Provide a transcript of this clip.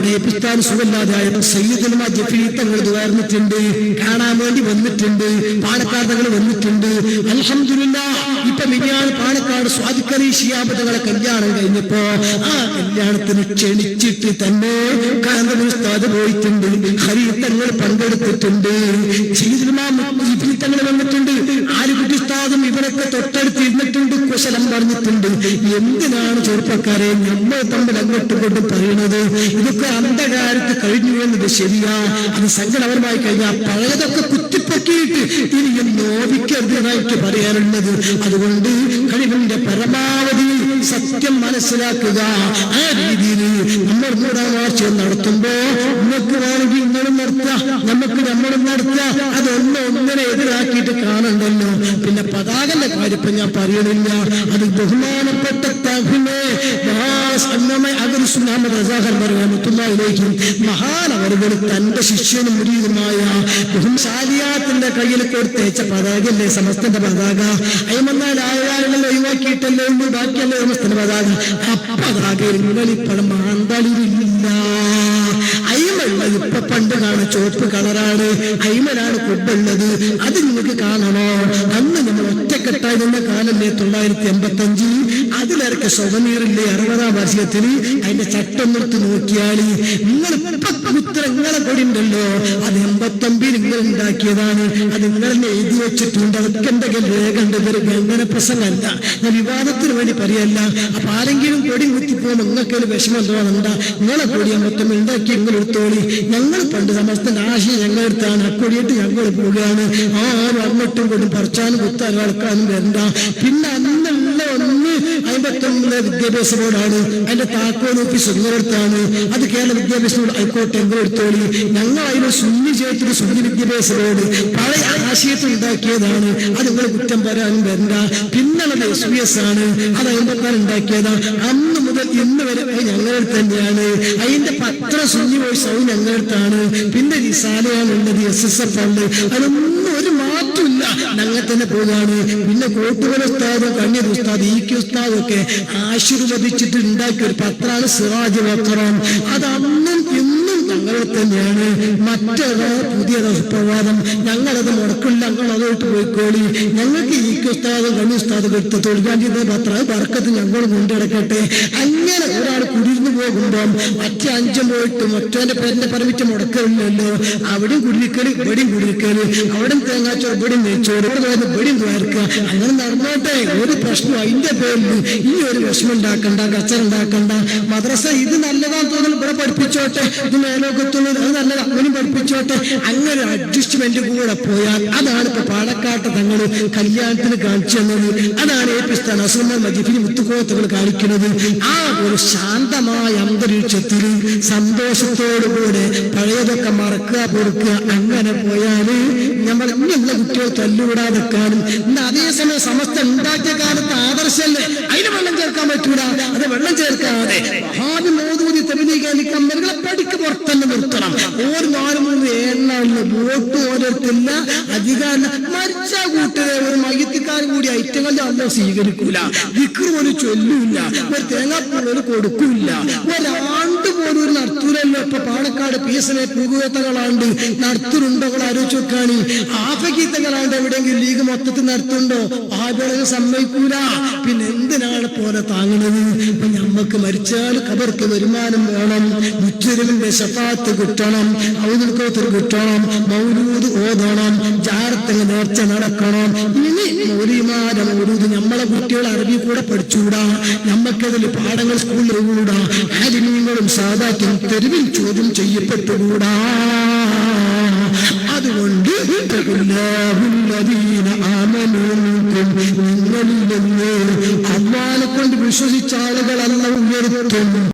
അവിടെ എപ്പിസ്ഥാൻ സുഖമില്ലാതായപ്പോൾ സയ്യിദുലമ ജഫീ തങ്ങൾ തുറന്നിട്ടുണ്ട് കാണാൻ വേണ്ടി വന്നിട്ടുണ്ട്. തങ്ങൾ വന്നിട്ടുണ്ട്. അൽഹംദുലില്ല ഇപ്പൊ മിനിയാൻ പാലക്കാട് സ്വാദിക്കറി ഷിയാബ് കല്യാണം കഴിഞ്ഞപ്പോ ആ കല്യാണത്തിന് ക്ഷണിച്ചിട്ട് തന്നെ കാന്തപുര ഉസ്താദ് പോയിട്ടുണ്ട്. ഹരിത്തങ്ങൾ പങ്കെടുത്തിട്ടുണ്ട്. സയ്യിദുലമ ജിഫ്രി തങ്ങൾ വന്നിട്ടുണ്ട്. ആരുകുട്ടി ഉസ്താദും ഇവരൊക്കെ തൊട്ടടുത്ത് ഇരുന്നിട്ടുണ്ട്. കുശലം പറഞ്ഞിട്ടുണ്ട്. എന്തിനാണ് ചെറുപ്പക്കാരെ നമ്മൾ തമ്മിൽ അങ്ങോട്ട് കൊണ്ട് പറയുന്നത് ഇതൊക്കെ അന്ധകാലത്ത് കഴിഞ്ഞു എന്നത് ശരിയാ? അത് സങ്കടപരമായി കഴിഞ്ഞാൽ പഴയതൊക്കെ കുത്തിപ്പൊക്കിയിട്ട് ഇനിയും നോവിക്കരുത് എന്നായിട്ട് പറയാനുള്ളത്. അതുകൊണ്ട് കഴിവിന്റെ പരമാവധി സത്യം മനസ്സിലാക്കുക. ആ രീതിയിൽ നമ്മൾ മൂടാമാർച്ച നടത്തുമ്പോ നമുക്ക് വേണമെങ്കിൽ ഇങ്ങനെ നടത്താം നമുക്ക് നമ്മളും നടത്താം അതൊന്നും ഒന്നിനെ എതിരാക്കിയിട്ട് കാണണ്ടല്ലോ. പിന്നെ പതാകന്റെ കാര്യം ഞാൻ പറയണില്ല. അത് ബഹുമാനപ്പെട്ട തഹ്മേ മഹാനവറുകൾ തന്റെ ശിഷ്യനും മുരീതുമായ ബഹുശാലിയാത്തിന്റെ കയ്യിൽ കൊടുത്തേച്ച പതാകല്ലേ സമസ്തന്റെ പതാക? അയമെന്നാൽ ആയാളുകൾ ഒഴിവാക്കിയിട്ടല്ലേ ബാക്കിയല്ലേ സമസ്തന്റെ പതാക. ആ പതാകയിൽ നിങ്ങളിപ്പഴം മാന്തളിരില്ല. അയ്മല്ല ഇപ്പൊ പണ്ട് കാണാൻ ചുവപ്പ് കളറാണ്. ഹൈമനാണ് കൊണ്ടുള്ളത് അത് നിങ്ങൾക്ക് കാണണോ? അന്ന് നമ്മൾ ഒറ്റക്കെട്ടായി നിന്ന കാലല്ലേ തൊള്ളായിരത്തി എൺപത്തി അഞ്ചിൽ അതിലിറക്കിയ സ്വതനീറില്ലേ അറുപതാം വർഷത്തിൽ അതിന്റെ ചട്ടം നിർത്തി നോക്കിയാൽ നിങ്ങൾ ഉത്തരങ്ങളെ കൊടിണ്ടല്ലോ അത് എൺപത്തൊമ്പതിൽ നിങ്ങൾ ഉണ്ടാക്കിയതാണ്. അത് നിങ്ങൾ എഴുതി വെച്ചിട്ടുണ്ട്. അതൊക്കെ എന്തെങ്കിലും രേഖ ഉണ്ട് പ്രസംഗമല്ല. ഞാൻ വിവാദത്തിന് വേണ്ടി പറയല്ല. അപ്പൊ ആരെങ്കിലും കൊടി കുത്തിപ്പോ നിങ്ങൾക്ക് വിഷമം തോന്നണ്ട നിങ്ങളെ കൊടി എൺപത്തൊമ്പത് ഉണ്ടാക്കി നിങ്ങൾ എടുത്തോളി. ഞങ്ങൾ പണ്ട് സമസ്ത ആശയം ഞങ്ങളെടുത്താണ് അക്കൊടിയിട്ട് ഞങ്ങൾ പോവുകയാണ്. ആരും അങ്ങോട്ടും കൊണ്ടും പറിച്ചാനും കുത്താനും അളക്കാനും വരണ്ട. പിന്നെ അന്നുള്ള ഒന്ന് അമ്പത്തൊമ്പത് വിദ്യാഭ്യാസ ബോർഡാണ് അതിന്റെ താക്കോൽ ഓഫീസ് ഒന്നിടത്താണ് അത് കേരള വിദ്യാഭ്യാസ ബോർഡ് ഹൈക്കോട്ടെ എന്തെടുത്തോളി ഞങ്ങൾ അതിന് സുന്നി ചേർത്തിട്ട് സുന്നി വിദ്യാഭ്യാസ ബോർഡ് പഴയ ആശയത്തിൽ ഉണ്ടാക്കിയതാണ്. അത് നിങ്ങൾ കുറ്റം പറയാനും വരണ്ട. പിന്നുള്ളത് എസ് ബി എസ് ആണ്. അത് അയമ്പത്താൻ ഉണ്ടാക്കിയതാ. അന്ന് മുതൽ ഇന്ന് വരെ ഞങ്ങളുടെ തന്നെയാണ്. അതിന്റെ പത്ര സുന്നി വോയിസ് അത് ഞങ്ങളടുത്താണ്. പിന്നെ ഈ സാലയാണ് ഉള്ളത് എസ് എസ് എഫ് ആണ്. അതൊന്നും ഒരു മാറ്റമില്ല പോവുകയാണ്. പിന്നെ കോട്ടുകള ഉസ്താദ് കണ്ണീർ ഉസ്താദ് ഈ കെ ഉസ്താദ് ഒക്കെ ആശീർവദിച്ചിട്ട് ഉണ്ടാക്കിയ ഒരു പത്രമാണ് സിറാജ് പത്രം അത് അന്നും ഇന്നും തങ്ങളെ തന്നെയാണ്. മറ്റേതോ പുതിയതോ പ്രവാദം. ഞങ്ങളത് മുടക്കില്ല ഞങ്ങൾ അതോട്ട് പോയിക്കോളി. ഞങ്ങൾക്ക് ഈ ഉസ്താദും കണ്ണി ഉസ്താദും എടുത്ത് പത്ര വർക്കത്ത് ഞങ്ങൾ കൊണ്ടിടക്കട്ടെ അങ്ങനെ ഒരാൾ കുടിരുന്നു പോകുമ്പോൾ മറ്റേ അഞ്ചും പോയിട്ട് മറ്റോന്റെ പേരിന്റെ പെർമിറ്റ് മുടക്കലില്ലല്ലോ. അവിടെയും കുടിക്കൽ ഇവിടെയും കുടിക്കൽ അവിടെയും തേങ്ങാച്ചോറ് ഇവിടെയും നെയ്ച്ചോറ് ഇവിടെ പോയത് ഇവിടെയും തോർക്കുക അങ്ങനെ നടന്നോട്ടെ ഒരു പ്രശ്നം അതിന്റെ പേരിൽ ഈ ഒരു വിഷമം ഉണ്ടാക്കണ്ട കച്ചറ ഉണ്ടാക്കണ്ട. മദ്രസ ഇത് നല്ലതാന്ന് തോന്നുന്നു ഇവിടെ പഠിപ്പിച്ചോട്ടെ. ഇത് മേലോക്കത്തുള്ളത് അത് നല്ലതാ അവനും പഠിപ്പിച്ചോട്ടെ അങ്ങനെ അഡ്ജസ്റ്റ്മെന്റ് കൂടെ പോയാൽ അതാണ് ഇപ്പൊ പാലക്കാട്ട് തങ്ങൾ കല്യാണത്തിന് കാണിച്ചു തന്നത്. അതാണ് എ പി സ്ഥാൻ അസുമ മജിഫിന് മുത്തുക്കോത്തുകൾ കാണിക്കുന്നത്. ആ ഒരു ശാന്തമായ അന്തരീക്ഷത്തിൽ സന്തോഷത്തോടുകൂടെ പഴയതൊക്കെ മറക്കുക പൊറുക്കുക അങ്ങനെ പോയാൽ നമ്മൾ ഇങ്ങനെയുള്ള കുട്ടികൾ തല്ലുകൂടാതെ കാണും. ഇന്ന് അതേസമയം സമസ്ത ഉണ്ടാക്കിയ കാലത്ത് ആദർശല്ലേ? അതിന് വെള്ളം ചേർക്കാൻ പറ്റൂല. അത് വെള്ളം ചേർക്കാതെ ഭാവി മോദൂതി തെളിയിക്കാൻ കമ്പനികളെ വോട്ട് ഓരോരുത്തില്ല അധികാരം മരിച്ച കൂട്ടരെ ഒരു മയത്തിക്കാരും കൂടി ഐറ്റങ്ങളുടെ അല്ല സ്വീകരിക്കൂല. വിക്രം ഒരു ചൊല്ലൂല്ല. ഒരു തേങ്ങാപ്പൂളൊരു കൊടുക്കൂല ഒരാണ്ട് പോലും ഒരു നടത്തൂരല്ലോ ഇപ്പൊ പാലക്കാട് പി എസ് എ പൂകുവേത്തകളാണ്ട് നടത്തുന്നുണ്ടോകൾ ആലോചിച്ച് നോക്കാണ്. ആഫഗീത്തങ്ങളാണ്ട് എവിടെയെങ്കിലും ലീഗ് മൊത്തത്തിൽ നടത്തുന്നുണ്ടോ? ആളുകളെ സമ്മതിക്കൂല. പിന്നെ എന്തിനാണ് പോലെ താങ്ങണത്? ഇപ്പൊ ഞമ്മക്ക് മരിച്ചാൽ കബർക്ക് വരുമാനം വേണം. മുച്ചരിവിന്റെ ശപാത്ത് കിട്ടണം. ഔദുൽക്കോത്തിൽ കിട്ടണം. മൗലൂദ് ഓതണം. ജാരത്തിന് നേർച്ച നടക്കണം. ഇനി മൗലിമാരെ മൗലൂദ് നമ്മളെ കുട്ടികൾ അറബി കൂടെ പഠിച്ചുകൂടാ? നമ്മക്കതിൽ പാഠങ്ങൾ സ്കൂളിൽ കൂടാ ആലിമീങ്ങളും സാധാക്കും തെരുവിൽ ചോദ്യം ചെയ്യപ്പെട്ടുകൂടാ? അതുകൊണ്ട് അള്ളാനെ കൊണ്ട് വിശ്വസിച്ച ആളുകളല്ല ഉയർത്തും.